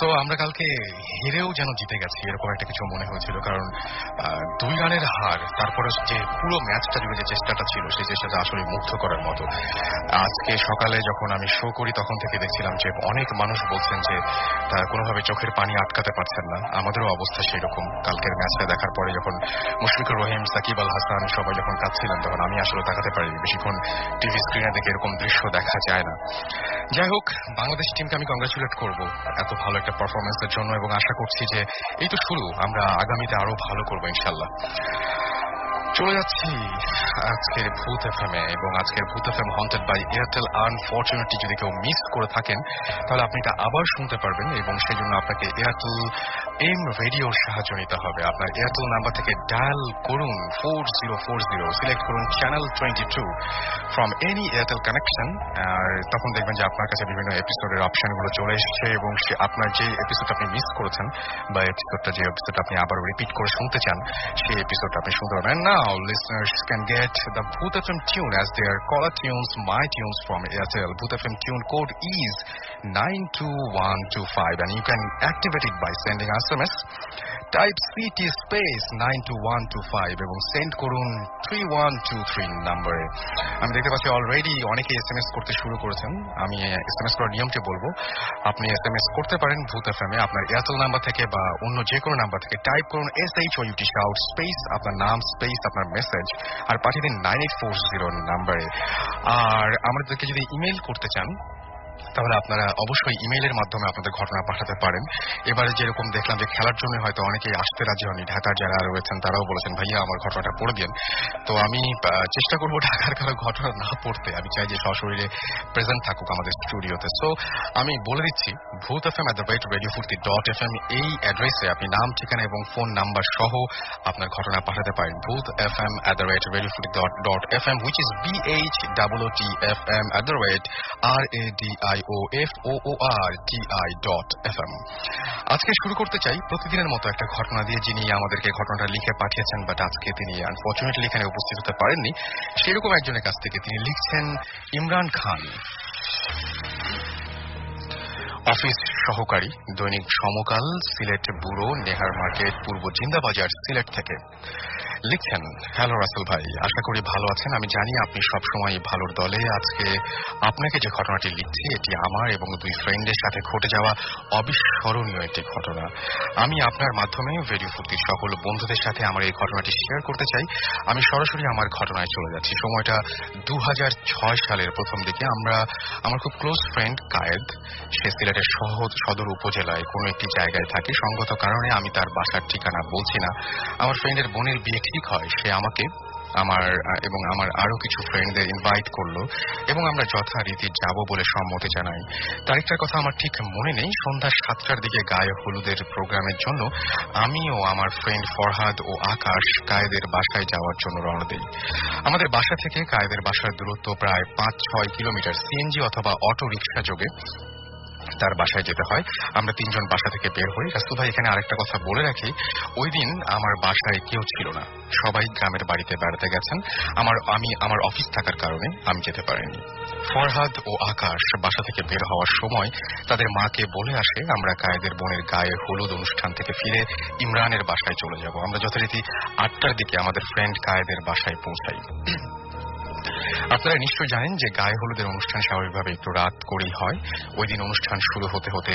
So আমরা কালকে হেরেও যেন জিতে গেছি, এরকম একটা কিছু মনে হয়েছিল। কারণ দুই রানের হার, তারপরে যে পুরো ম্যাচটা জুড়ে যে চেষ্টাটা ছিল, সেই চেষ্টাটা আসলে মুগ্ধ করার মতো। আজকে সকালে যখন আমি শো করি, তখন থেকে দেখছিলাম যে অনেক মানুষ বলছেন যে তারা কোনোভাবে চোখের পানি আটকাতে পারছেন না। আমাদেরও অবস্থা সেই রকম কালকের ম্যাচটা দেখার পরে যখন মুশফিকুর রহিম, সাকিব আল হাসান সবাই যখন কাঁদছিলেন, তখন আমি আসলে তাকাতে পারিনি। বেশিক্ষণ টিভি স্ক্রিনে দেখে এরকম দৃশ্য দেখা যায় না। যাই হোক, বাংলাদেশ টিমকে আমি কংগ্রাচুলেট করব। এত ভালো একটা পারফরমেন্সের জন্য এবং আশা করছি যে এই তো শুরু। আমরা আগামীতে আরও ভালো করব ইনশাল্লাহ চলে যাচ্ছি আজকের ভূত এফএম এবং আজকের Bhoot FM haunted by Airtel unfortunately যদি কেউ মিস করে থাকেন, তাহলে আপনি এটা আবার শুনতে পারবেন এবং সেই জন্য আপনাকে এয়ারটেল এম রেডিওর সাহায্য নিতে হবে। আপনার এয়ারটেল নাম্বার থেকে ডায়াল করুন four zero four zero select করুন channel twenty two from any Airtel connection আর তখন দেখবেন যে আপনার কাছে বিভিন্ন এপিসোডের অপশনগুলো চলে এসেছে এবং সে আপনার যে এপিসোড আপনি মিস করেছেন বা এপিসোডটা যে এপিসোড আপনি আবার রিপিট করে শুনতে চান, সেই এপিসোডটা আপনি শুনতে পারবেন। নাও listeners can get the Bhoot FM tune as their caller tunes, my tunes from Airtel. Bhoot FM tune code is 92125 and you can activate it by sending SMS. Type CT space 92125 এবং send করুন 3123 নম্বরে আমি দেখতে পাচ্ছি already অনেকে SMS করতে শুরু করেছেন। আমি এসএমএস করার নিয়মটি বলব। আপনি এসএমএস করতে পারেন ভূত এফএম এ। আপনার এয়ারটেল নাম্বার থেকে বা অন্য যে কোনো নাম্বার থেকে টাইপ করুন S H O U T shout space আপনার নাম স্পেস আপনার মেসেজ আর পাঠিয়ে দিন নাইন এইট ফোর জিরো নাম্বারে আর আমাদেরকে যদি ইমেল করতে চান তাহলে আপনারা অবশ্যই ইমেইলের মাধ্যমে আপনাদের ঘটনা পাঠাতে পারেন। এবারে যেরকম দেখলাম যে খেলার জন্য হয়তো অনেকেই আসতে রাজি হয়নি ঢাকার যারা রয়েছেন, তারাও বলেছেন, ভাইয়া, আমার ঘটনাটা পড়ে দিন। তো আমি চেষ্টা করব ঢাকার কারও ঘটনা না পড়তে। আমি চাই যে সশরীরে প্রেজেন্ট থাকুক আমাদের স্টুডিওতে সো আমি বলে দিচ্ছি, Bhoot F M at the rate radio Foorti dot F M এই অ্যাড্রেসে আপনি নাম, ঠিকানা এবং ফোন নাম্বার সহ আপনার ঘটনা পাঠাতে পারেন। Bhoot F M at the rate radio Foorti dot dot F M which is B H double T F M at the rate R A D M আজকে শুরু করতে চাই প্রতিদিনের মতো একটা ঘটনা দিয়ে, যিনি আমাদেরকে ঘটনাটা লিখে পাঠিয়েছেন বাট আজকে তিনি আনফর্চুনেটলি এখানে উপস্থিত হতে পারেননি। সেরকম একজনের কাছ থেকে তিনি লিখছেন, ইমরান খান। অফিস সহকারী, দৈনিক সমকাল, সিলেট ব্যুরো, নেহার মার্কেট, পূর্ব জিন্দাবাজার, সিলেট থেকে। লিখছেন হ্যালো রাসেল ভাই, আশা করি ভালো আছেন। আমি জানি আপনি সবসময় ভালোর দলে। আজকে আপনাকে যে ঘটনাটি লিখছি, এটি আমার এবং দুই ফ্রেন্ডের সাথে ঘটে যাওয়া অবিস্মরণীয় একটি ঘটনা। আমি আপনার মাধ্যমে ভেরিও ফুর্তির সকল বন্ধুদের সাথে আমার এই ঘটনাটি শেয়ার করতে চাই। আমি সরাসরি আমার ঘটনায় চলে যাচ্ছি। সময়টা দু হাজার ছয় সালের প্রথম দিকে। আমরা, আমার খুব ক্লোজ ফ্রেন্ড কায়েদ। সে সিলেটের সহজ সদর উপজেলায় কোনো একটি জায়গায় থাকে। সঙ্গত কারণে আমি তার বাসার ঠিকানা বলছি না। আমার ফ্রেন্ডের বোনের বিয়ে ঠিক হয়, সে আমাকে, আমার এবং আমার আরও কিছু ফ্রেন্ডদের ইনভাইট করল, এবং আমরা যথারীতি যাব বলে সম্মতি জানাই। তারিখটার কথা আমার ঠিক মনে নেই। সন্ধ্যা সাতটার দিকে গায়ে হলুদের প্রোগ্রামের জন্য আমিও আমার ফ্রেন্ড ফরহাদ ও আকাশ কায়েদের বাসায় যাওয়ার জন্য রওনা দিই। আমাদের বাসা থেকে কায়েদের বাসার দূরত্ব প্রায় পাঁচ ছয় কিলোমিটার সিএনজি অথবা অটো রিক্সা যোগে তার বাসায় যেতে হয়। আমরা তিনজন বাসা থেকে বের হই। রাসুল ভাই, এখানে আরেকটা কথা বলে রাখি। ওই দিন আমার বাসায় কেউ ছিল না। সবাই গ্রামের বাড়িতে বেড়াতে গেছেন। আমার, আমি আমার অফিস থাকার কারণে আমি যেতে পারিনি। ফরহাদ ও আকাশ বাসা থেকে বের হওয়ার সময় তাদের মাকে বলে আসে, আমরা কায়েদের বোনের গায়ে হলুদ অনুষ্ঠান থেকে ফিরে ইমরানের বাসায় চলে যাব। আমরা যথারীতি আটটার দিকে আমাদের ফ্রেন্ড কায়েদের বাসায় পৌঁছাই। আপনারা নিশ্চয়ই জানেন যে গায়ে হলুদের অনুষ্ঠান স্বাভাবিকভাবে একটু রাত করেই হয়। ওই দিন অনুষ্ঠান শুরু হতে হতে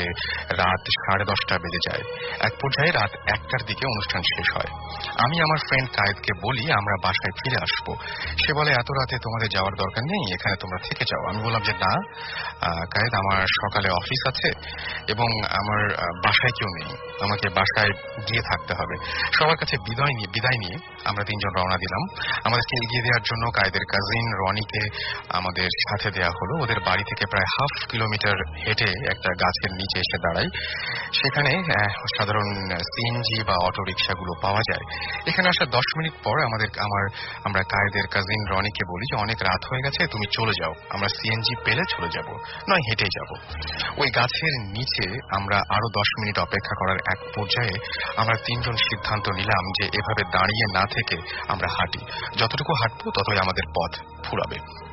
রাত সাড়ে দশটা বেজে যায়। এক পর্যায়ে রাত একটার দিকে অনুষ্ঠান শেষ হয়। আমি আমার ফ্রেন্ড কায়েদকে বলি, আমরা বাসায় ফিরে আসব। সে বলে, এত রাতে তোমাদের যাওয়ার দরকার নেই, এখানে তোমরা থেকে যাও। আমি বললাম যে, না কায়েদ, আমার সকালে অফিস আছে এবং আমার বাসায় কেউ নেই। আমাকে বাসায় গিয়ে থাকতে হবে। সবার কাছে বিদায় নিয়ে বিদায় নিয়ে আমরা তিনজন রওনা দিলাম। আমাদেরকে এগিয়ে দেওয়ার জন্য কায়েদের কাজিন রনিকে আমাদের সাথে দেয়া হলো। ওদের বাড়ি থেকে প্রায় হাফ কিলোমিটার হেঁটে একটা গাছের নিচে এসে দাঁড়াই। সেখানে সাধারণ সিএনজি বা অটো রিক্সাগুলো পাওয়া যায়। এখানে আসার দশ মিনিট পর আমাদের, আমার, আমরা কায়েদের কাজিন রনিকে বলি যে, অনেক রাত হয়ে গেছে, তুমি চলে যাও। আমরা সিএনজি পেলে চলে যাব, নয় হেঁটে যাব। ওই গাছের নিচে আমরা আরও দশ মিনিট অপেক্ষা করার এক পর্যায়ে আমরা তিনজন সিদ্ধান্ত নিলাম যে, এভাবে দাঁড়িয়ে না থেকে আমরা হাঁটি। যতটুকু হাঁটবো ততই আমাদের পথ ফুরাবে।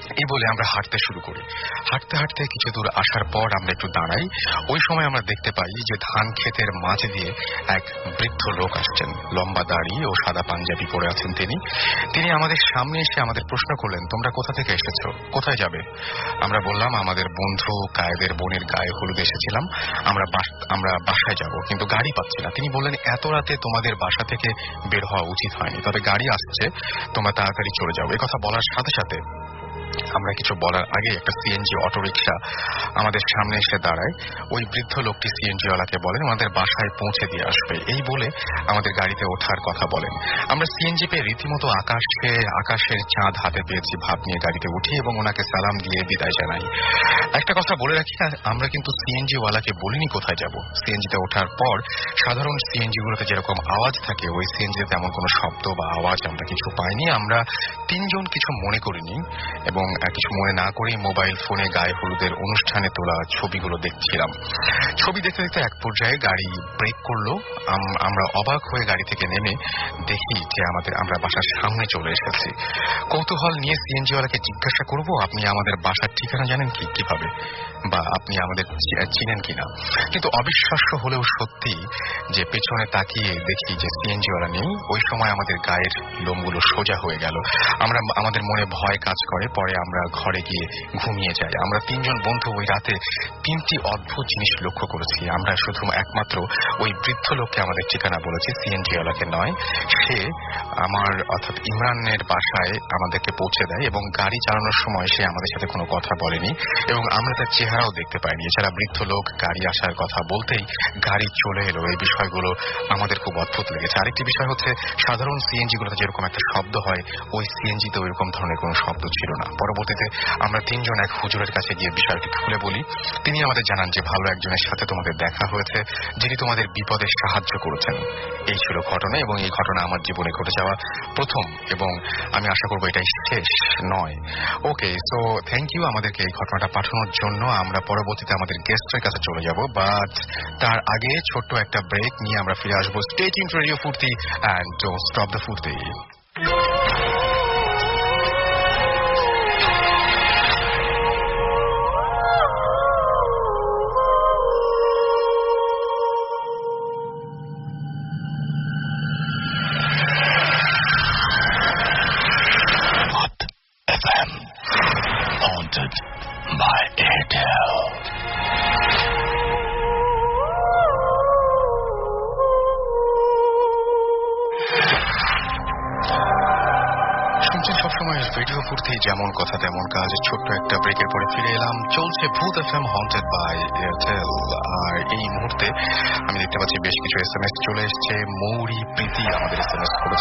এই বলে আমরা হাঁটতে শুরু করি। হাঁটতে হাঁটতে কিছু দূর আসার পর আমরা একটু দাঁড়াই। ওই সময় আমরা দেখতে পাই যে ধান ক্ষেতের মাঝে দিয়ে এক বৃদ্ধ লোক আসছেন। লম্বা দাড়ি ও সাদা পাঞ্জাবি পরে আছেন তিনি। তিনি আমাদের সামনে এসে আমাদের প্রশ্ন করলেন, তোমরা কোথা থেকে এসেছ? কোথায় যাবে? আমরা বললাম, আমাদের বন্ধু কায়েদের বোনের গায়ে হলুদ এসেছিলাম। আমরা আমরা বাসায় যাব, কিন্তু গাড়ি পাচ্ছি না। তিনি বললেন, এত রাতে তোমাদের বাসা থেকে বের হওয়া উচিত হয়নি। তবে গাড়ি আসছে, তোমরা তাড়াতাড়ি চলে যাও। কথা বলার সাথে সাথে আমরা কিছু বলার আগে একটা সিএনজি অটোরিকশা আমাদের সামনে এসে দাঁড়ায়। ওই বৃদ্ধ লোকটি সিএনজি ওয়ালাকে বলেন, আমাদের বাসায় পৌঁছে দিয়ে আসবে। এই বলে আমাদের গাড়িতে ওঠার কথা বলেন। আমরা সিএনজি পেয়ে রীতিমতো আকাশে, আকাশের চাঁদ হাতে পেয়েছি ভাব নিয়ে গাড়িতে উঠি এবং ওনাকে সালাম দিয়ে বিদায় জানাই। একটা কথা বলে রাখি আমরা কিন্তু সিএনজি ওয়ালাকে বলিনি কোথায় যাব। সিএনজিতে ওঠার পর সাধারণ সিএনজি গুলোতে যেরকম আওয়াজ থাকে, ওই সিএনজিতে তেমন কোনো শব্দ বা আওয়াজ আমরা কিছু পাইনি। আমরা তিনজন কিছু মনে করিনি এবং কিছু মনে না করেই মোবাইল ফোনে গায়ে হলুদের অনুষ্ঠানে তোলা ছবিগুলো দেখছিলাম। ছবি দেখতে দেখতে এক পর্যায়ে গাড়ি ব্রেক করল। আমরা অবাক হয়ে গাড়ি থেকে নেমে দেখি যে আমাদের, আমরা বাসার সামনে চলে এসেছি। কৌতূহল নিয়ে সিএনজিওয়ালাকে জিজ্ঞাসা করব, আপনি আমাদের বাসার ঠিকানা জানেন কি, কীভাবে? বা আপনি আমাদের চিনেন কিনা? কিন্তু অবিশ্বাস্য হলেও সত্যি যে পেছনে তাকিয়ে দেখি যে সিএনজিওয়ালা নেই। ওই সময় আমাদের গায়ের লোমগুলো সোজা হয়ে গেল। আমরা, আমাদের মনে ভয় কাজ করে। পরে আমরা ঘরে গিয়ে ঘুমিয়ে যাই। আমরা তিনজন বন্ধু ওই রাতে তিনটি অদ্ভুত জিনিস লক্ষ্য করেছি। আমরা শুধু একমাত্র ওই বৃদ্ধ লোককে আমাদের ঠিকানা বলেছি, সিএনজিওয়ালাকে নয়। সে আমার অর্থাৎ ইমরানের বাসায় আমাদেরকে পৌঁছে দেয় এবং গাড়ি চালানোর সময় সে আমাদের সাথে কোনো কথা বলেনি এবং আমরা তার চেহারাও দেখতে পাইনি। এছাড়া বৃদ্ধ লোক গাড়ি আসার কথা বলতেই গাড়ি চলে এলো। এই বিষয়গুলো আমাদের খুব অদ্ভুত লেগেছে। আরেকটি বিষয় হচ্ছে, সাধারণ সিএনজি গুলোতে যেরকম একটা শব্দ হয়, ওই সিএনজিতে ওইরকম ধরনের কোনো শব্দ ছিল না। পরবর্তীতে আমরা তিনজন এক হুজুরের কাছে গিয়ে বিষয়টি খুলে বলি। তিনি আমাদের জানান যে, ভালো একজনের সাথে তোমাদের দেখা হয়েছে, যিনি তোমাদের বিপদে সাহায্য করেছেন। এই ছিল ঘটনা এবং এই ঘটনা আমার জীবনে ঘটে যাওয়া প্রথম এবং আমি আশা করব এটাই শেষ নয়। ওকে, সো থ্যাংক ইউ আমাদেরকে এই ঘটনাটা পাঠানোর জন্য। আমরা পরবর্তীতে আমাদের গেস্টের কাছে চলে যাব বাট তার আগে ছোট্ট একটা ব্রেক নিয়ে আমরা ফিরে আসব। State in radio Foorti and stop the Foorti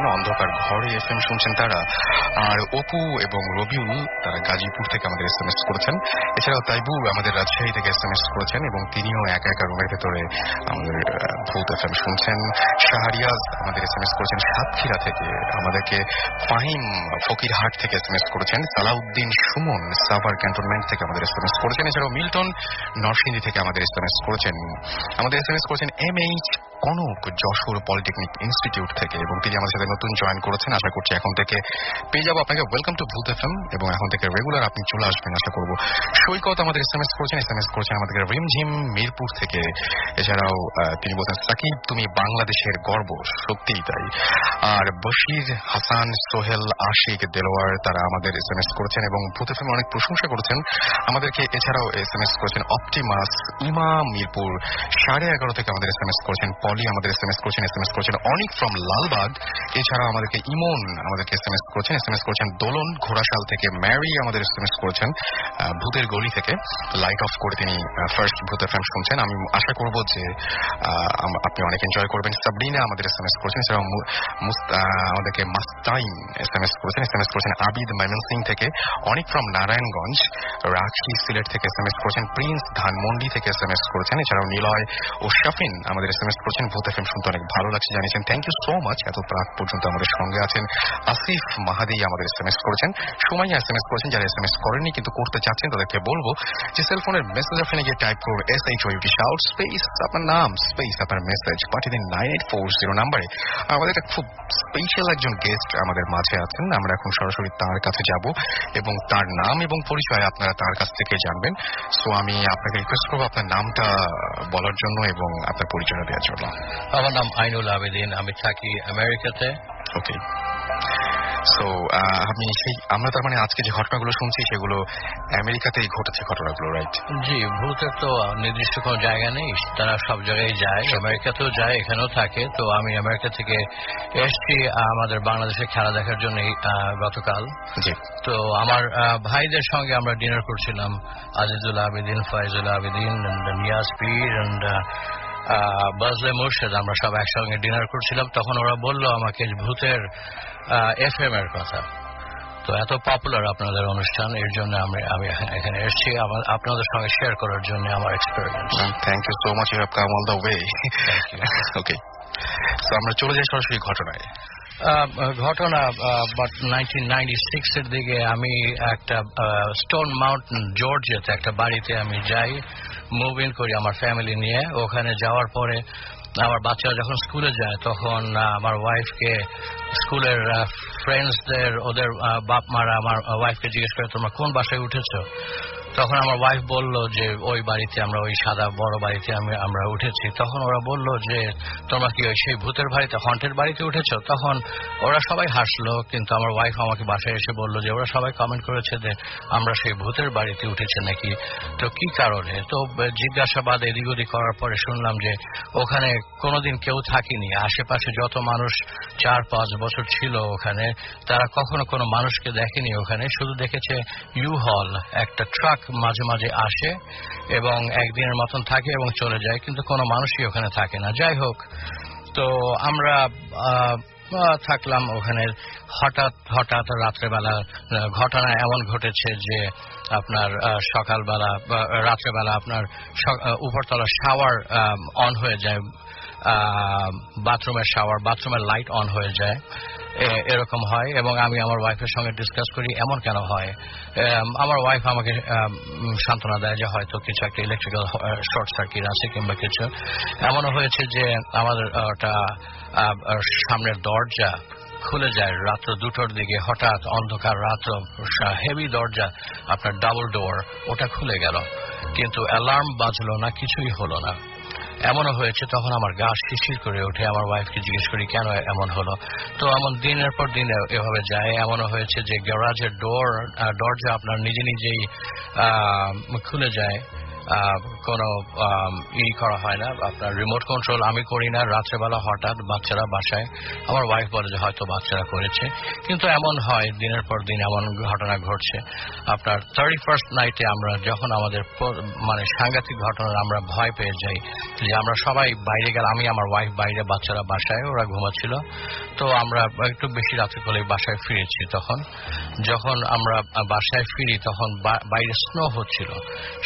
S অন্ধকার ঘরে এফ এম শুনছেন তারা। আর অপু এবং রবিউল তারা গাজীপুর থেকে আমাদের এস এম এস করেছেন। এছাড়াও তাইবু আমাদের রাজশাহী থেকে এস এম এস করেছেন এবং তিনিও একা একা রুমের ভেতরে আমাদের ভূত এফ এম শুনছেন। শাহরিয়াজ আমাদের এস এম এস করেছেন সাতক্ষীরা থেকে, আমাদেরকে ফাহিম ফকিরহাট থেকে এস এম এস করেছেন। সালাউদ্দিন সুমন সাভার ক্যান্টনমেন্ট থেকে আমাদের এস এম এস করেছেন। এছাড়াও মিল্টন নরসিংদী থেকে আমাদের এস এম এস করেছেন। আমাদের এস এম এস করেছেন M H Kanak Jessore polytechnic institute থেকে এবং তিনি আমাদের সাথে নতুন জয়েন করেছেন, আশা করছি এখন থেকে পেয়ে যাব আপনাকে। ওয়েলকাম টু ভূত এফ এবং এখন থেকে রেগুলার আপনি চলে আসবেন, আশা করব। সৈকত আমাদের এস এম এস করেছেন এস এম এস করেছেন আমাদের রিমঝিম মিরপুর থেকে। এছাড়াও তিনি বলছেন, সাকিব, তুমি বাংলাদেশের গর্ব, সত্যিই তাই। আর বশির হাসান, সোহেল, আশিক দেলোয়ার, তারা আমাদের এস এম এস করেছেন এবং ভূত এফ অনেক প্রশংসা করেছেন। আমাদেরকে এছাড়াও এস এম এস করেছেন অপটিমাস ইমা মিরপুর। সাড়ে এগারো থেকে আমাদের এস এম এস করেছেন, পলি আমাদের এস এম এস করেছেন এস এম এস করেছেন অনেক ফ্রম লালবাগ। এছাড়াও আমাদেরকে ইমন, আমাদেরকে এস এম এস করেছেন। এস এম এস করেছেন দোলন ঘোড়াশাল থেকে ম্যারি আমাদের এস এম এস করেছেন ভূতের গলি থেকে। লাইট অফ করে তিনি ফার্স্ট ভূতের ফ্যান শুনছেন। আমি আশা করব যে আপনি অনেক এনজয় করবেন। সাবরিনা আমাদের এস এম এস করেছেন আমাদেরকে মাস্তাইন এস এম এস করেছেন। এস এম এস করেছেন আবিদ মাইমন সিং থেকে। অনেক ফ্রম নারায়ণগঞ্জ। রাখি সিলেট থেকে এস এম এস করেছেন। প্রিন্স ধানমন্ডি থেকে এস এম এস করেছেন। এছাড়াও নিলয় ও শাফিন আমাদের এস এম এস করেছেন। ভূত এফএম শুনতে অনেক ভালো লাগছে, জানিয়েছেন। থ্যাংক ইউ সো মাচ এত রাত পর্যন্ত আমাদের সঙ্গে আছেন আসিফ মাহাদি আমাদের এস এম এস করেছেন। সময় এস এম এস করেছেন, যারা এস এম এস করেননি কিন্তু করতে চাচ্ছেন, তাদেরকে বলব যে সেলফোনের মেসেজ অপশনে গিয়ে টাইপ করুন এস এইচ ওইটি শাউট স্পেস আপনার নাম স্পেস আপনার মেসেজ পাঠিয়ে দিন নাইন এইট ফোর জিরো নাম্বারে আমাদের খুব স্পেশাল একজন গেস্ট আমাদের মাঝে আছেন। আমরা এখন সরাসরি তার কাছে যাব এবং তার নাম এবং পরিচয় আপনারা তার কাছ থেকে জানবেন। সো আমি আপনাকে রিকোয়েস্ট করব আপনার নামটা বলার জন্য এবং আপনার পরিচয়টা দেওয়ার জন্য। আমার নাম আইনুল আবেদিন, আমি থাকি আমেরিকাতে। ওকে সো আমি সেই আমরা তার মানে আজকে যে ঘটনাগুলো শুনছি সেগুলো আমেরিকাতেই ঘটেছে ঘটনাগুলো রাইট জি ভূতের তো নির্দিষ্ট কোনো জায়গা নেই। তারা সব জায়গায় যায়। আমেরিকাতেও যায় এখানেও থাকে। তো আমি আমেরিকা থেকে এসছি আমাদের বাংলাদেশে খেলা দেখার জন্য গতকাল। তো আমার ভাইদের সঙ্গে আমরা ডিনার করছিলাম আজিজুল আবেদিন ফয়জুল আবেদিন নিয়াজ পীর অ্যান্ড বাজলে মুর্শেদ আমরা সব একসঙ্গে ডিনার করছিলাম তখন ওরা বলল আমাকে ভূতের এফ এম এর কথা। তো এত পপুলার আপনাদের অনুষ্ঠান এর জন্য আমি আমি এখানে এসেছি। আপনাদের সঙ্গে শেয়ার করার জন্য আমার experience thank you so much you have come all the way okay so আমরা চলে যাই সরাসরি ঘটনায়। ঘটনা বাট নাইনটিন নাইনটি সিক্স এর দিকে আমি একটা স্টোন মাউন্টেন জর্জিয়াতে একটা বাড়িতে আমি যাই। মুভ ইন করি আমার ফ্যামিলি নিয়ে। ওখানে যাওয়ার পরে আমার বাচ্চারা যখন স্কুলে যায়, তখন আমার ওয়াইফকে স্কুলের ফ্রেন্ডসদের ওদের বাপ মারা আমার ওয়াইফকে জিজ্ঞেস করে, তোমরা কোন বাসায় উঠেছো? তখন আমার ওয়াইফ বলল যে, ওই বাড়িতে আমরা, ওই সাদা বড় বাড়িতে আমি, আমরা উঠেছি। তখন ওরা বলল যে, তোমরা কি ওই সেই ভূতের বাড়িতে হন্টের বাড়িতে উঠেছো? তখন ওরা সবাই হাসলো, কিন্তু আমার ওয়াইফ আমাকে বাসায় এসে বলল যে, ওরা সবাই কমেন্ট করেছে যে, আমরা সেই ভূতের বাড়িতে উঠেছে নাকি? তো কি কারণে? তো জিজ্ঞাসাবাদ এদিক ওদিক করার পরে শুনলাম যে, ওখানে কোনোদিন কেউ থাকেনি। আশেপাশে যত মানুষ চার পাঁচ বছর ছিল ওখানে, তারা কখনো কোনো মানুষকে দেখেনি ওখানে। শুধু দেখেছে ইউ হল একটা ট্রাক মাঝে মাঝে আসে এবং একদিনের মতন থাকে এবং চলে যায়, কিন্তু কোনো মানুষই ওখানে থাকে না। যাই হোক, তো আমরা থাকলাম ওখানে। হঠাৎ হঠাৎ রাত্রেবেলা ঘটনা এমন ঘটেছে যে আপনার সকালবেলা বা, রাত্রেবেলা আপনার উপরতলা শাওয়ার অন হয়ে যায়। বাথরুমের শাওয়ার, বাথরুমের লাইট অন হয়ে যায়। এরকম হয় এবং আমি আমার ওয়াইফের সঙ্গে ডিসকাস করি, এমন কেন হয়? আমার ওয়াইফ আমাকে সান্ত্বনা দেয় যে হয়তো কিছু একটা ইলেকট্রিক্যাল শর্ট সার্কিট আছে কিংবা কিছু। এমনও হয়েছে যে আমাদের ওটা সামনের দরজা খুলে যায় রাত্র দুটোর দিকে। হঠাৎ অন্ধকার রাত্র হেভি দরজা, আপনার ডাবল ডোর ওটা খুলে গেল। কিন্তু অ্যালার্ম বাজলো না, কিছুই হলো না। এমনও হয়েছে, তখন আমার গা শিশির করে ওঠে। আমার ওয়াইফকে জিজ্ঞেস করি, কেন এমন হলো? তো এমন দিনের পর দিন এভাবে যায়। এমনও হয়েছে যে গ্যারাজের ডোর দরজা আপনার নিজে নিজেই খুলে যায়। কোনো ই করা হয় না। আপনার রিমোট কন্ট্রোল আমি করি না। রাত্রেবেলা হঠাৎ বাচ্চারা বাসায়, আমার ওয়াইফ বলে যে হয়তো বাচ্চারা করেছে। কিন্তু এমন হয়, দিনের পর দিন এমন ঘটনা ঘটছে। আপনার থার্টি ফার্স্ট নাইটে আমরা যখন আমাদের মানে সাংঘাতিক ঘটনার আমরা ভয় পেয়ে যাই, যে আমরা সবাই বাইরে গেলে আমি, আমার ওয়াইফ বাইরে, বাচ্চারা বাসায়, ওরা ঘুমাচ্ছিল। তো আমরা একটু বেশি রাত্রে করে বাসায় ফিরেছি তখন। যখন আমরা বাসায় ফিরি, তখন বাইরে স্নো হচ্ছিল।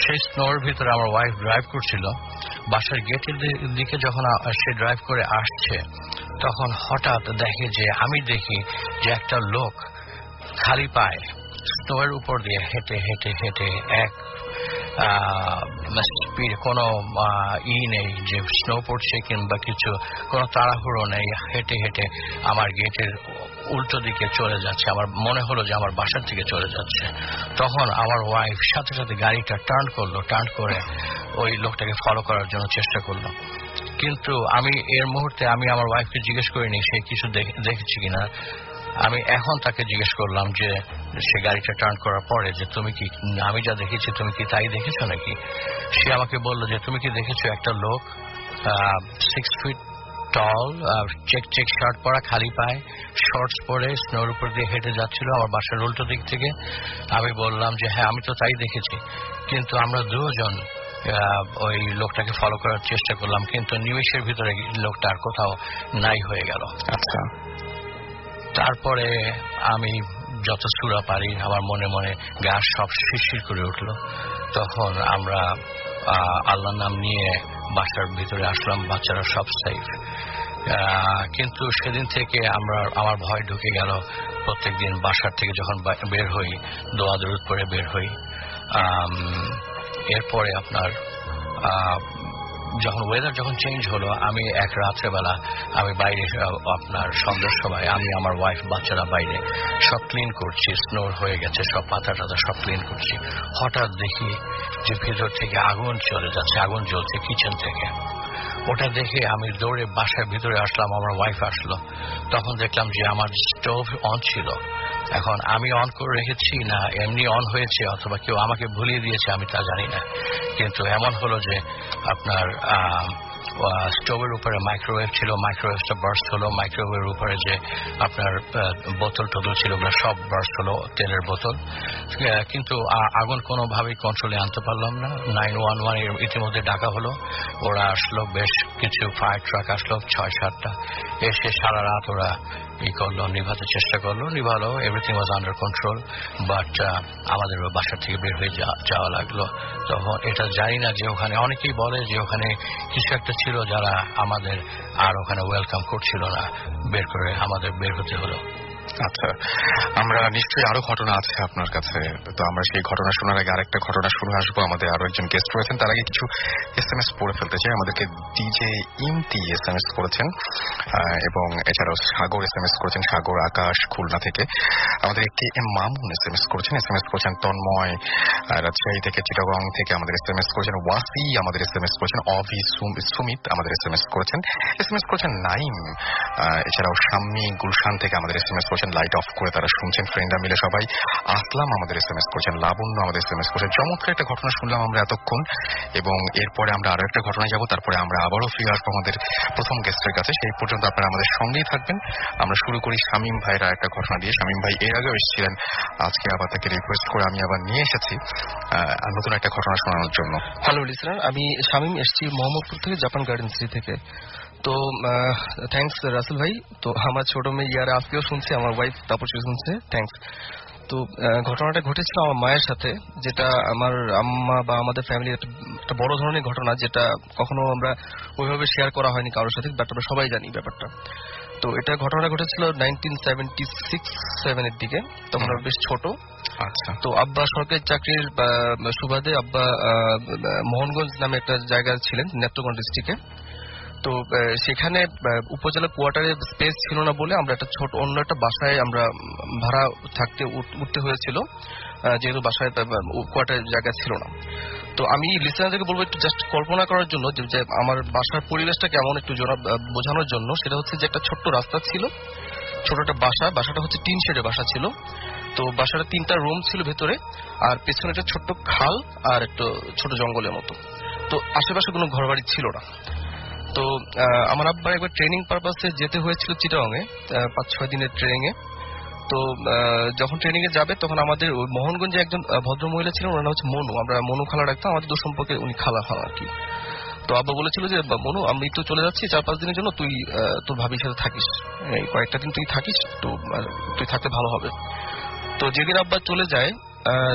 সেই স্নোর ভিতরে আমার ওয়াইফ ড্রাইভ করছিল, বাসার গেটের দিকে যখন সে ড্রাইভ করে আসছে, তখন হঠাৎ দেখে যে আমি দেখি যে একটা লোক খালি পায় স্নোয়ের উপর দিয়ে হেঁটে হেঁটে হেঁটে এক স্পিড কোনো ই নেই যে স্নো পড়ছে কিংবা কিছু, কোনো তাড়াহুড়ো নেই, হেঁটে হেঁটে আমার গেটের উল্টো দিকে চলে যাচ্ছে আমার মনে হলো যে আমার বাসার দিকে চলে যাচ্ছে। তখন আমার ওয়াইফ সাথে সাথে গাড়িটা টার্ন করল টার্ন করে ওই লোকটাকে ফলো করার জন্য চেষ্টা করল। কিন্তু আমি এর মুহূর্তে আমি আমার ওয়াইফকে জিজ্ঞেস করিনি, সে কিছু দেখেছি কিনা। আমি এখন তাকে জিজ্ঞেস করলাম যে, সে গাড়িটা টার্ন করার পরে যে তুমি কি, আমি যা দেখেছি তুমি কি তাই দেখেছ নাকি? সে আমাকে বলল যে, তুমি কি দেখেছ একটা লোক six feet tall check check shirt পরা খালি পায়ে শর্টস পরে স্নোর উপর দিয়ে হেঁটে যাচ্ছিল আমার বাসার উল্টো দিক থেকে। আমি বললাম যে হ্যাঁ আমি তো তাই দেখেছি। কিন্তু আমরা দুজন ওই লোকটাকে ফলো করার চেষ্টা করলাম কিন্তু নিমেষের ভিতরে লোকটা আর কোথাও নাই হয়ে গেল। আচ্ছা। তারপরে আমি যত সুরা পারি আমার মনে মনে গা সব শিরশির করে উঠল। তখন আমরা আল্লাহর নাম নিয়ে বাসার ভিতরে আসলাম, বাচ্চারা সব সেফ কিন্তু সেদিন থেকে আমরা, আমার ভয় ঢুকে গেল প্রত্যেক দিন বাসার থেকে যখন বের হই দোয়া দরুদ করে বের হই। এরপরে আপনার যখন ওয়েদার যখন চেঞ্জ হলো, আমি এক রাত্রেবেলা আমি বাইরে আপনার সন্ধ্যার সময় আমি আমার ওয়াইফ বাচ্চারা বাইরে সব ক্লিন করছি স্নোর হয়ে গেছে, সব পাতা টাতা সব ক্লিন করছি। হঠাৎ দেখি যে ভেতর থেকে আগুন চলে যাচ্ছে, আগুন জ্বলছে কিচেন থেকে। ওটা দেখে আমি দৌড়ে বাসার ভিতরে আসলাম, আমার ওয়াইফ আসলো। তখন দেখলাম যে আমার স্টোভ অন ছিল, এখন আমি অন করে রেখেছি না, এমনি অন হয়েছে, অথবা কেউ আমাকে ভুলিয়ে দিয়েছে, আমি তা জানি না। কিন্তু এমন হলো যে আপনার স্টোভের উপরে মাইক্রোওয়েভ ছিল মাইক্রোওয়েভটা বার্স্ট হলো মাইক্রোওয়েভের উপরে যে আপনার বোতল টোতল ছিল, ওগুলো সব বার্স্ট হলো তেলের বোতল। কিন্তু আগুন কোনোভাবেই কন্ট্রোলে আনতে পারলাম না। নাইন ওয়ান ওয়ান ইতিমধ্যে ডাকা হলো। ওরা আসলো, বেশ কিছু ফায়ার ট্রাক আসলো ছয় সাতটা এসে সারা রাত ওরা ই করল, নিভাতে চেষ্টা করল। নিভালো everything was under control but আমাদের বাসা থেকে বের হয়ে যাওয়া লাগল। তখন এটা জানি না যে ওখানে, অনেকেই বলে যে ওখানে কিছু একটা ছিল যারা আমাদের আর ওখানে ওয়েলকাম করছিল না। বের করে আমাদের বের হতে হলো। আচ্ছা আমরা নিশ্চয়ই আরও ঘটনা আছে আপনার কাছে। তো আমরা সেই ঘটনা শোনার আগে আরেকটা ঘটনা আসব। আমাদের আরও একজন গেস্ট রয়েছেন, তার আগে কিছু এস এম এস পড়ে ফেলতে চাই। আমাদেরকে DJ Imti S M S করেছেন এবং এছাড়াও সাগর এস এম এস করেছেন, সাগর আকাশ খুলনা থেকে। আমাদের K M Mamun S M S করেছেন এস এম এস করেছেন তন্ময় রাজশাহী থেকে, চিটাগং থেকে আমাদের এস এম এস করেছেন ওয়াসি, আমাদের এস এম এস করেছেন অভি সুম- সুমিত আমাদের এস এম এস করেছেন। এস এম এস করেছেন নাইম এছাড়াও শাম্মী গুলশান থেকে আমাদের এস এম এস করেছেন লাইট অফ করে তারা শুনছেন ফ্রেন্ডরা মিলে সবাই। আসলাম, আমাদের এস এম এস করেছেন, লাবণ্য, আমাদের এস এম এস করেছেন। চমৎকার একটা ঘটনা শুনলাম আমরা এতক্ষণ। এবং এরপরে আমরা আরও একটা ঘটনায় যাব, তারপরে আমরা আবারও ফিরে আসব আমাদের প্রথম গেস্টের কাছে। সেই পর্যন্ত আপনারা আমাদের সঙ্গেই থাকবেন। আমরা শুরু করি শামীম ভাইরা একটা ঘটনা দিয়ে। শামীম ভাই, এর আগেও এসেছিলেন। আজকে আবার তাকে রিকোয়েস্ট করে আমি আবার নিয়ে এসেছি নতুন একটা ঘটনা শোনানোর জন্য। হ্যালো লিসনার আমি শামীম এসছি মোহাম্মদপুর থেকে জাপান গার্ডেন সিটি থেকে। তো থ্যাঙ্কস রাসেল ভাই। তো আমার ছোট মেয়ে ইয়ারে আজকেও শুনছে আমার ওয়াইফ তাপসী শুনছে থ্যাঙ্কস তো ঘটনাটা ঘটেছিল আমার মায়ের সাথে যেটা আমার আম্মা বা আমাদের ফ্যামিলির একটা বড় ধরনের ঘটনা যেটা কখনো আমরা ওইভাবে শেয়ার করা হয়নি কারোর সাথে বাট আমরা সবাই জানি ব্যাপারটা। তো এটা ঘটনা ঘটেছিল নাইনটিন সেভেন্টি সিক্স সেভেনের দিকে তখন আমরা বেশ ছোট। আচ্ছা। তো আব্বা সরকারি চাকরির সুবাদে আব্বা মোহনগঞ্জ নামে একটা জায়গায় ছিলেন নেত্রকোনা ডিস্ট্রিক্টে তো সেখানে উপজেলা কোয়ার্টারে স্পেস ছিল না বলে আমরা একটা ছোট, অন্য একটা বাসায় আমরা ভাড়া থাকতে উঠ- উঠতে হয়েছিল যেহেতু বাসায় কোয়ার্টারের জায়গা ছিল না। তো আমি লিসেনারদেরকে বলব একটু জাস্ট কল্পনা করার জন্য যে আমার বাসার পরিবেশটা কেমন একটু বোঝানোর জন্য। সেটা হচ্ছে যে একটা ছোট্ট রাস্তা ছিল, ছোট একটা বাসা, বাসাটা হচ্ছে টিন শেডের বাসা ছিল। তো বাসাটা তিনটা রুম ছিল ভেতরে, আর পেছনে একটা ছোট্ট খাল আর একটা ছোট জঙ্গলের মতো। তো আশেপাশে কোনো ঘরবাড়ি ছিল না। তো আমার আব্বার একবার ট্রেনিং পারপাসে যেতে হয়েছিল চিটাংয়ে পাঁচ ছয় দিনের ট্রেনিং এ তো যখন ট্রেনিং এ যাবে, তখন আমাদের মোহনগঞ্জে একজন ভদ্র মহিলা ছিলেন, ওনার নাম হচ্ছে মনু। আমরা মনু খালা ডাকতাম, আমাদের দু সম্পর্কে উনি খালা খালা আর কি। তো আব্বা বলেছিল যে মনু, আমি তো চলে যাচ্ছি চার পাঁচ দিনের জন্য, তুই তোর ভাবির সাথে থাকিস। এই কয়েকটা দিন তুই থাকিস, তো তুই থাকতে ভালো হবে। তো যেদিন আব্বা চলে যায়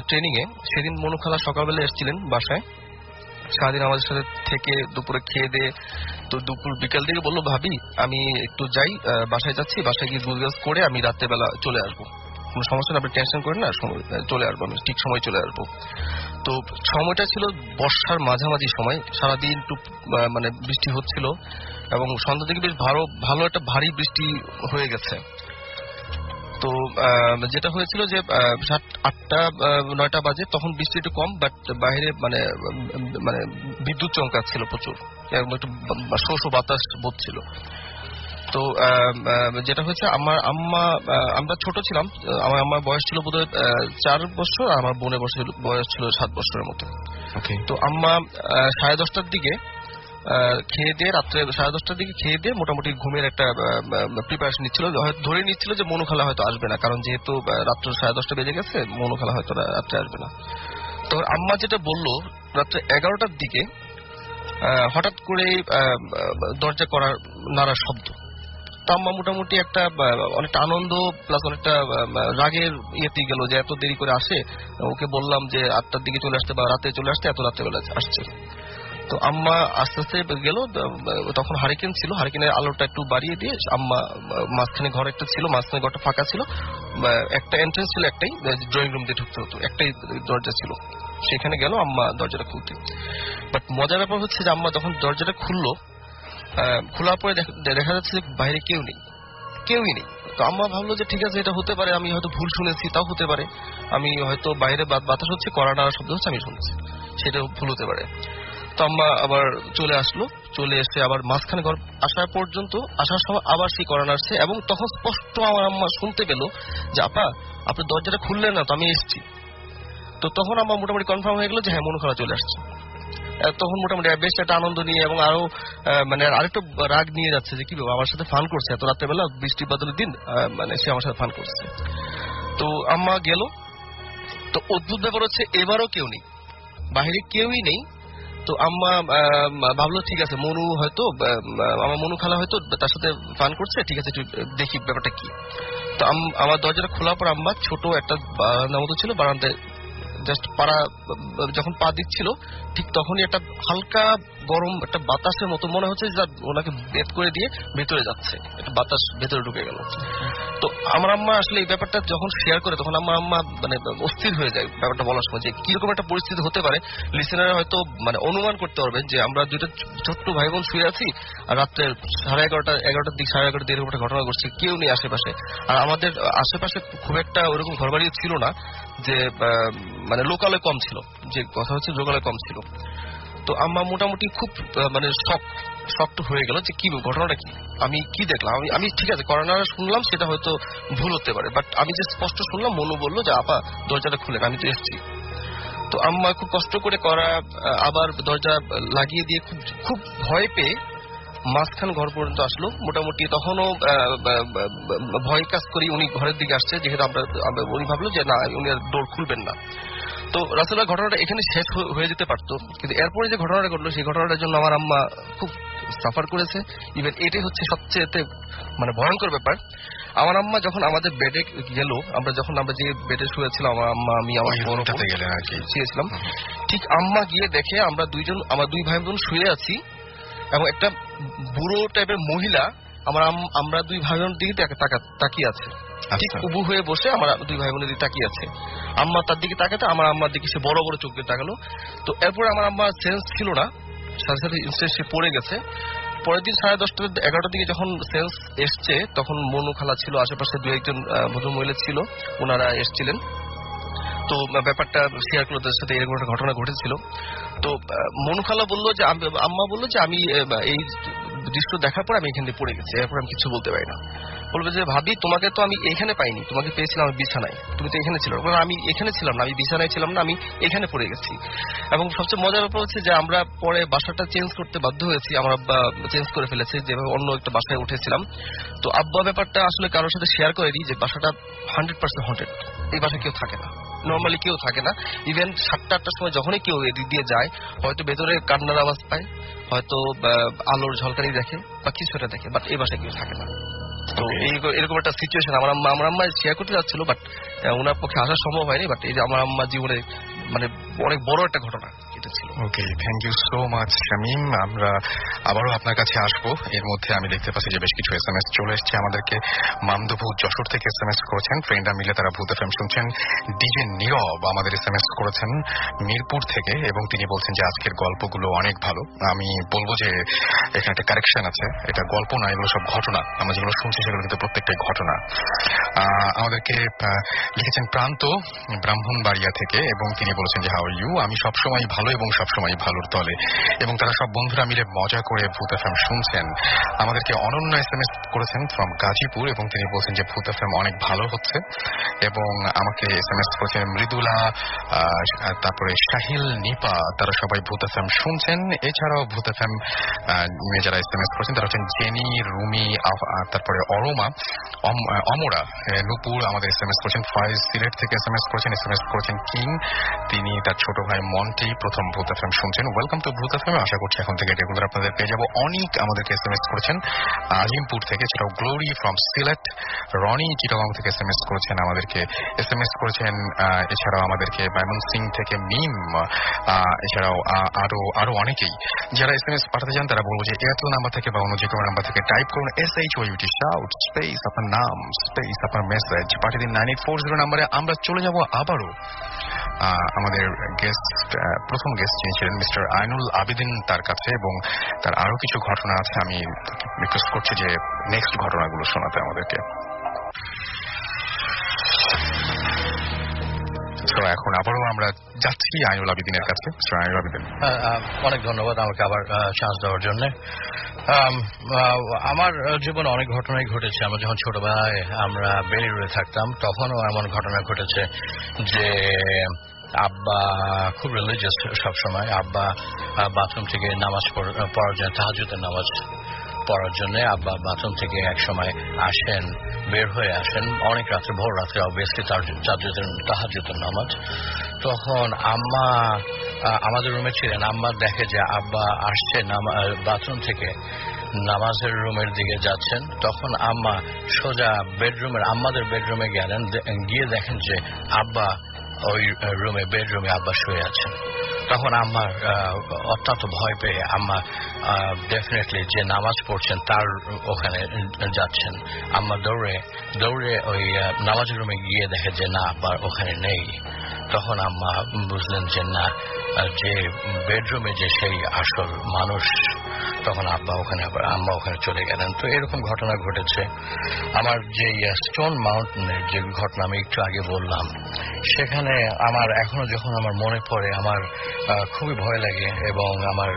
ট্রেনিং এ সেদিন মনু খালা সকালবেলা এসেছিলেন বাসায়। সারাদিন আমাদের সাথে থেকে দুপুরে খেয়ে দিয়ে, তো দুপুর বিকাল থেকে বলল, ভাবি, আমি একটু যাই বাসায় যাচ্ছি, বাসায় গিয়ে গুজগাছ করে আমি রাত্রেবেলা চলে আসব। কোনো সমস্যা না আপনি টেনশন করেন না চলে আসব আমি, ঠিক সময় চলে আসব। তো সময়টা ছিল বর্ষার মাঝামাঝি সময়, সারাদিন একটু মানে বৃষ্টি হচ্ছিল এবং সন্ধ্যা থেকে বেশ ভালো ভালো একটা ভারী বৃষ্টি হয়ে গেছে। তো যেটা হয়েছিল যে সাত আটটা নয়টা বাজে তখন বৃষ্টি একটু কম বাট বাইরে মানে মানে বিদ্যুৎ চমকাচ্ছিল প্রচুর। একটু শো শো বাতাস ছিল। তো যেটা হয়েছে আমার আম্মা আমরা ছোট ছিলাম আমার আমার বয়স ছিল বোধহয় চার বছর আর আমার বোনের বয়স ছিল- সাত বছরের মতো। ওকে তো আম্মা সাড়ে দশটার দিকে খেয়ে দিয়ে রাত্রে সাড়ে দশটার দিকে খেয়ে দিয়ে মোটামুটি ঘুমের একটা প্রিপারেশন নিচ্ছিল। ধরে নিচ্ছিল যে মনু খালা হয়তো আসবে না, কারণ যেহেতু রাত্র সাড়ে দশটা বেজে গেছে, মনু খালা হয়তো রাত্রে আসবে না। তো আম্মা যেটা বলল, রাত্রে এগারোটার দিকে হঠাৎ করে দরজা করার নাড়ার শব্দ। তো আম্মা মোটামুটি একটা অনেকটা আনন্দ প্লাস অনেকটা রাগের ইয়েতে গেল যে এত দেরি করে আসে। ওকে বললাম যে আটটার দিকে চলে আসতে বা রাতে চলে আসতে এত রাত্রেবেলা আসছে। তো আম্মা আস্তে আস্তে গেল তখন হারিকেন ছিল হারিকেনের আলোটা একটু বাড়িয়ে দিয়ে আম্মা মাঝখানে ঘর একটা ছিল, মাঝখানে ঘরটা ফাঁকা ছিল একটা এন্ট্রেন্স ছিল, একটাই ড্রয়িং রুম দিয়ে ঢুকতে হতো, একটাই দরজা ছিল। সেখানে গেল, আম্মা দরজাটা খুলতে। বাট মজার ব্যাপার হচ্ছে যে আম্মা যখন দরজাটা খুললো খোলার পরে দেখা- দেখা যাচ্ছে যে বাইরে কেউ নেই, কেউই নেই। তো আম্মা ভাবলো যে ঠিক আছে, এটা হতে পারে, আমি হয়তো ভুল শুনেছি, তাও হতে পারে। আমি হয়তো বাইরে বাতাস হচ্ছে, কড়া নাড়া শব্দ হচ্ছে, আমি শুনছি। সেটা ভুল হতে পারে। তো আম্মা আবার চলে আসলো। চলে এসে আবার মাঝখানে ঘর আসার পর্যন্ত আসার সময় আবার সেই কড়া নাড়ছে এবং তখন স্পষ্ট আমার আম্মা শুনতে পেল যে আপা আপনি দরজাটা খুললেন না তো আমি এসেছি। তো তখন আমার মোটামুটি কনফার্ম হয়ে গেলো যে হ্যাঁ মনুখালা চলে আসছে। তখন মোটামুটি বেশ একটা আনন্দ নিয়ে এবং আরও মানে আরেকটু রাগ নিয়ে যাচ্ছে যে কি ব্যাপার, আমার সাথে ফান করছে? এত রাত্রেবেলা বৃষ্টি বাদলের দিন মানে সে আমার সাথে ফান করছে। তো আম্মা গেল। তো অদ্ভুত ব্যাপার হচ্ছে এবারও কেউ নেই। বাহিরে কেউই নেই। তো আম্মা ভাবলো, ঠিক আছে, মনু হয়তো আমার মনু খালা হয়তো তার সাথে ফান করছে, ঠিক আছে দেখি ব্যাপারটা কি। তো আম- আমার দরজাটা খোলার পর আম্মা ছোট একটা বারান্দা মতো ছিল, বারান্দায় জাস্ট পাড়া, যখন পা দিচ্ছিল, ঠিক তখনই একটা হালকা গরম, একটা বাতাসের মতো মনে হচ্ছে যে ওনাকে বেদ করে দিয়ে ভেতরে যাচ্ছে। একটা বাতাস ভেতরে ঢুকে গেল। তো আমার আম্মা আসলে এই ব্যাপারটা যখন শেয়ার করে, তখন আমার আম্মা মানে অস্থির হয়ে যায় ব্যাপারটা বলার সময় যে কীরকম একটা পরিস্থিতি হতে পারে। লিসেনার হয়তো মানে অনুমান করতে পারবেন যে আমরা দুইটা ছোট্ট ভাই বোন শুয়ে আছি আর রাত্রে সাড়ে এগারোটা, এগারোটার দিক, সাড়ে এগারোটা এরকম একটা ঘটনা ঘটছে, কেউ নেই আশেপাশে। আর আমাদের আশেপাশে খুব একটা ওরকম ঘর বাড়ি ছিল না। যে মানে লোকালয় কম ছিল। যে কথা হচ্ছে লোকালয় কম ছিল। তো আম্মা মোটামুটি খুব মানে শক শক্ত হয়ে গেল যে কি ঘটনাটা কি? আমি কি দেখলাম? আমি আমি ঠিক আছে করোনার শুনলাম, সেটা হয়তো ভুল হতে পারে। বাট আমি যে স্পষ্ট শুনলাম, মনু বলল যে, আপা, দরজাটা খুলেন, আমি তো এসেছি। তো আম্মা খুব কষ্ট করে করা আবার দরজা লাগিয়ে দিয়ে খুব খুব ভয় পেয়ে মাঝখান ঘর পর্যন্ত আসলো। মোটামুটি তখনও ভয় কাজ করি উনি ঘরের দিকে আসছে যেহেতু আমরা উনি ভাবলো যে না উনি আর ডোর খুলবেন না। তো রাসেলের ঘটনাটা এখানে শেষ হয়ে- যেতে পারতো। কিন্তু এরপরে যে ঘটনাটা ঘটলো সেই ঘটনাটার জন্য আমার আম্মা খুব সাফার করেছে। ইভেন এটাই হচ্ছে সবচেয়ে মানে ভয়ঙ্কর ব্যাপার। আমার আম্মা যখন আমাদের বেডে গেল আমরা যখন আমরা যে বেডে শুয়েছিলাম আমার আম্মা আমি আমার বড় রুমটাতে বোন গেলেন আর কি। শুয়েছিলাম। ঠিক আম্মা গিয়ে দেখে আমরা দুইজন আমার দুই ভাই বোন শুয়ে আছি। এবং একটা বুড়ো টাইপের মহিলা আমার আম- আমরা দুই ভাই বোন দিকে তাকা- তাকা- তাকিয়ে আছে। ঠিক আচ্ছা উবু হয়ে বসে আমার দুই ভাই বোনের দিকে তাকিয়ে আছে। আম্মা তার দিকে তাকাতে আমার আম্মার দিকে সে বড় বড় চোখ দিয়ে তাকালো। তো এরপর আমার আম্মার সেন্স ছিল না। সাথে সাথে ইনস্ট্যান্ট সে পড়ে গেছে। পরের দিন সাড়ে দশটা এগারোটার দিকে যখন সেন্স এসছে তখন মনু খালা ছিল আশেপাশে দু একজন ভদ্র মহিলা ছিল ওনারা এসছিলেন। তো ব্যাপারটা শেয়ার করল তাদের সাথে এরকম একটা ঘটনা ঘটেছিল। তো আহ, মনু খালা বলল যে আমি- আম্মা বলল যে আমি এই দৃশ্য দেখার পর আমি এখান থেকে পড়ে গেছি এরপর আমি কিছু বলতে পারি না। বলবে যে ভাবি তোমাকে তো আমি এখানে পাইনি তোমাকে পেয়েছিলাম বিছানায়। তুমি তো এখানে ছিল আমি এখানে ছিলাম না আমি বিছানায় ছিলাম না আমি এখানে পড়ে গেছি। এবং সবচেয়ে মজার ব্যাপার হচ্ছে যে আমরা পরে বাসাটা চেঞ্জ করতে বাধ্য হয়েছি আমরা চেঞ্জ করে ফেলেছি যেভাবে অন্য একটা বাসায় উঠেছিলাম। তো আব্বা ব্যাপারটা আসলে কারোর সাথে শেয়ার করে করেনি যে বাসাটা হান্ড্রেড পার্সেন্ট হন্টেড এই বাসায় কেউ থাকে না। নর্মালি কেউ থাকে না। ইভেন সাতটা আটটার সময় যখনই কেউ এদিক দিয়ে যায় হয়তো ভেতরে কান্নার আওয়াজ পায় হয়তো আলোর ঝলকানি দেখে বা কিছু একটা দেখে বাট এই বাসায় কেউ থাকে না। তো এই এরকম একটা সিচুয়েশন আমার আম্মা আমার আম্মা শেয়ার করতে যাচ্ছিল বাট ওনার পক্ষে আসা সম্ভব হয়নি বাট এই যে আমার আম্মা জীবনে মানে অনেক বড় একটা ঘটনা। এটা ছিল okay thank you so much Shamim আমরা আবারও আপনার কাছে আসব। এর মধ্যে আমি দেখতে পাচ্ছি যে বেশ কিছু এস এম এস চলে এসছে আমাদেরকে। মামদু ভূত যশোর থেকে এস এম এস করেছেন ফ্রেন্ডরা মিলে তারা ভূত এফ শুনছেন। ডিজে নীরব আমাদের এস এম এস করেছেন মিরপুর থেকে এবং তিনি বলছেন যে আজকের গল্পগুলো অনেক ভালো। আমি বলব যে এখানে একটা কারেকশন আছে। এটা গল্প না এগুলো সব ঘটনা। আমরা যেগুলো শুনছি সেগুলো কিন্তু প্রত্যেকটাই ঘটনা। আমাদেরকে লিখেছেন প্রান্ত, ব্রাহ্মণবাড়িয়া থেকে এবং তিনি বলেছেন যে হাউ ইউ আমি সবসময় ভালো এবং সবসময় ভালোর তলে। এবং তারা সব বন্ধুরা মিলে মজা করে ভূত এফ শুনছেন। আমাদেরকে অনন্য এস এম এস করেছেন ফ্রম গাজীপুর এবং তিনি বলছেন যে ভূত এফ অনেক ভালো হচ্ছে। এবং আমাকে এস এম এস করেছেন মৃদুলা তারপরে শাহিল, নিপা, তারা সবাই ভূত এফ শুনছেন। এছাড়াও ভূত এফ এম যারা এস এম এস করেছেন, তারা হচ্ছেন জেনি, রুমি তারপরে অরোমা, অম- অমরা নুপুর আমাদের এস এম এস করেছেন, ফাইজ সিলেট থেকে এস এম এস করেছেন, এস এম এস করেছেন কিং। তিনি তার ছোট ভাই মন্টি প্রথম প্রথম ভূত এফএম শুনছেন। ওয়েলকাম টু ভূত এফএম আশা করছি এখন থেকে রেগুলার আপনাদের পেয়ে যাব। অনেক আমাদেরকে এস এম এস করেছেন, আজিমপুর থেকে সেটাও গ্লোরি ফ্রম সিলেট। রনি চিটাগং থেকে এস এম এস করেছেন, আমাদেরকে এস এম এস করেছেন এছাড়াও আমাদেরকে মাইমন সিং থেকে মিম এছাড়াও আরও আরও অনেকেই। যারা এস এম এস পাঠাতে চান, তারা বলব যে এয়ারটেল নাম্বার থেকে বা অন্য যে কোনো নাম্বার থেকে টাইপ করুন। S H O U T shout space আপনার নাম স্পেস আপনার মেসেজ পাঠিয়ে দিন নাইন এইট ফোর জিরো নাম্বারে আমরা চলে যাব আবারও আমাদের গেস্ট প্রথম গেস্ট যিনি ছিলেন মিস্টার আইনুল আবিদিন তার কাছে এবং তার আরও কিছু ঘটনা আছে, আমি রিকোয়েস্ট করছি যে নেক্সট ঘটনাগুলো শোনাতে আমাদেরকে। এখন আবারও আমরা যাচ্ছি আইনুল আবিদিনের কাছে। আইনুল আবিদিন। অনেক ধন্যবাদ আমাকে আবার চান্স দেওয়ার জন্য। আমার জীবনে অনেক ঘটনাই ঘটেছে। আমরা যখন ছোটবেলায় আমরা বেড়ে রয়ে থাকতাম, তখনও এমন ঘটনা ঘটেছে যে আব্বা খুব রিলিজিয়াস সবসময়। আব্বা বাথরুম থেকে নামাজ পড়- পড়ার জন্য তাহাজুদের নামাজ পড়ার জন্য আব্বা বাথরুম থেকে এক সময় আসেন, বের হয়ে আসেন। অনেক রাত্রে, ভোর রাত্রে অবভিয়াসলি তার তাহাজুদের নামাজ। তখন আম্মা আমাদের রুমে ছিলেন। আম্মা দেখে যে আব্বা আসছে বাথরুম থেকে নামাজের রুমের দিকে যাচ্ছেন। তখন আম্মা সোজা বেডরুমের আম্মাদের বেডরুমে গেলেন। গিয়ে দেখেন যে আব্বা ওই রুমে বেডরুমে আব্বা শুয়ে আছেন। তখন আম্মার আহ, অত্যন্ত ভয় পেয়ে আম্মা ডেফিনেটলি যে নামাজ পড়ছেন তার ওখানে যাচ্ছেন। আম্মা দৌড়ে দৌড়ে ওই নামাজ রুমে গিয়ে দেখে যে না আব্বা ওখানে নেই। তখন আম্মা বুঝলেন যে না যে বেডরুমে যে সেই আসল মানুষ তখন আব্বা ওখানে আবার আম্মা ওখানে চলে গেলেন। তো এরকম ঘটনা ঘটেছে। আমার যে স্টোন মাউন্টেনের যে ঘটনা আমি একটু আগে বললাম, সেখানে আমার এখনও যখন আমার মনে পড়ে, আমার খুবই ভয় লাগে এবং আমার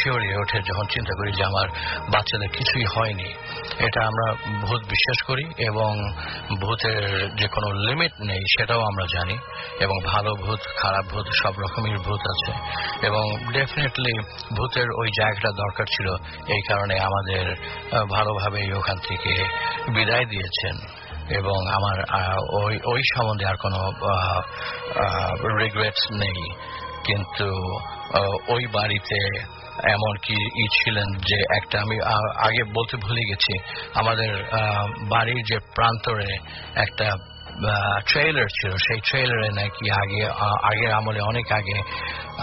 শিওরিয়ে ওঠে যখন চিন্তা করি যে আমার বাচ্চাদের কিছুই হয়নি। এটা আমরা ভূত বিশ্বাস করি এবং ভূতের যে কোনো লিমিট নেই সেটাও আমরা জানি এবং ভালো ভূত, খারাপ ভূত সব রকমের ভূত আছে এবং ডেফিনেটলি ভূতের ওই জায়গাটা দরকার ছিল এই কারণে আমাদের ভালোভাবেই ওখান থেকে বিদায় দিয়েছেন এবং আমার ওই ওই সম্বন্ধে আর কোনো রিগ্রেটস নেই। কিন্তু ওই বাড়িতে এমন কি ই ছিলেন যে একটা আমি আগে বলতে ভুলে গেছি আমাদের বাড়ির যে প্রান্তরে একটা ট্রেলার ছিল। সেই ট্রেলারে নাকি আগে আগের আমলে অনেক আগে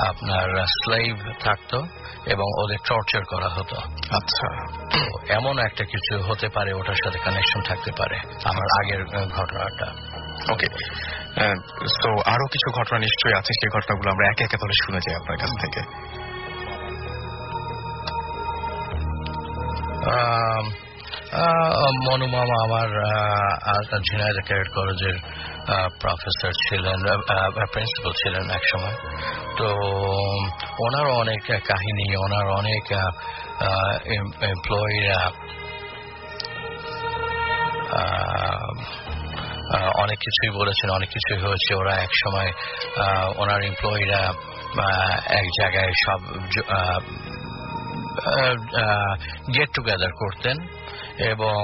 আপনার স্লেভ থাকতো এবং ওদের টর্চার করা হতো। আচ্ছা। এমন একটা কিছু হতে পারে ওটার সাথে কানেকশন থাকতে পারে আমার আগের ঘটনাটা। ওকে তো আরও কিছু ঘটনা নিশ্চয়ই আছে সেই ঘটনাগুলো আমরা একে একে তাহলে শুনে যাই আপনার কাছ থেকে। আম, আহ, মনু আমার ঝিনাইদা ক্যারেট কলেজের প্রফেসর ছিলেন প্রিন্সিপাল ছিলেন এক সময় তো ওনার অনেক কাহিনী ওনার অনেক এমপ্লয়িরা অনেক কিছুই বলেছেন, অনেক কিছুই হয়েছে। ওরা এক সময় ওনার এমপ্লয়িরা এক জায়গায় সব গেট টুগেদার করতেন এবং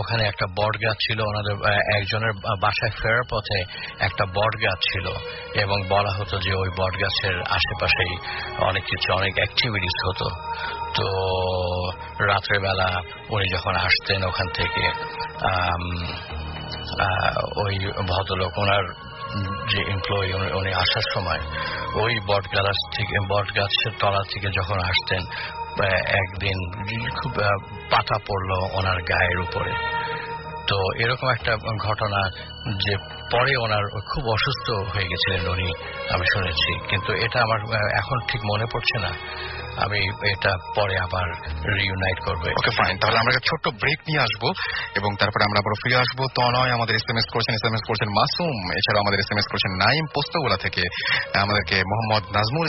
ওখানে একটা বট গাছ ছিল, ওনাদের একজনের বাসায় ফেরার পথে একটা বট গাছ ছিল এবং বলা হতো যে ওই বট গাছের আশেপাশেই অনেক কিছু, অনেক অ্যাক্টিভিটিস হতো। তো রাত্রেবেলা উনি যখন আসতেন ওখান থেকে ওই ভদ্রলোক, ওনার যে এমপ্লয়ি উনি আসার সময় ওই বট গাছ থেকে, বট গাছের তলা থেকে যখন আসতেন একদিন খুব পাতা পড়ল ওনার গায়ের উপরে। তো এরকম একটা ঘটনা যে পরে ওনার খুব অসুস্থ হয়ে গেছিলেন উনি, আমি শুনেছি। কিন্তু এটা আমার এখন ঠিক মনে পড়ছে না। আমি এটা পরে আবার রিউনাইট করব। ওকে ফাইন তাহলে আমরা একটা ছোট্ট ব্রেক নিয়ে আসব এবং তারপরে আমরা আবার ফিরে আসব। তনয় আমাদের এস এম এস করছেন এস এম এস করছেন মাসুম। এছাড়াও আমাদের এস এম এস করছেন নাইম পোস্তগোলা থেকে। আমাদেরকে মোহাম্মদ নাজমুল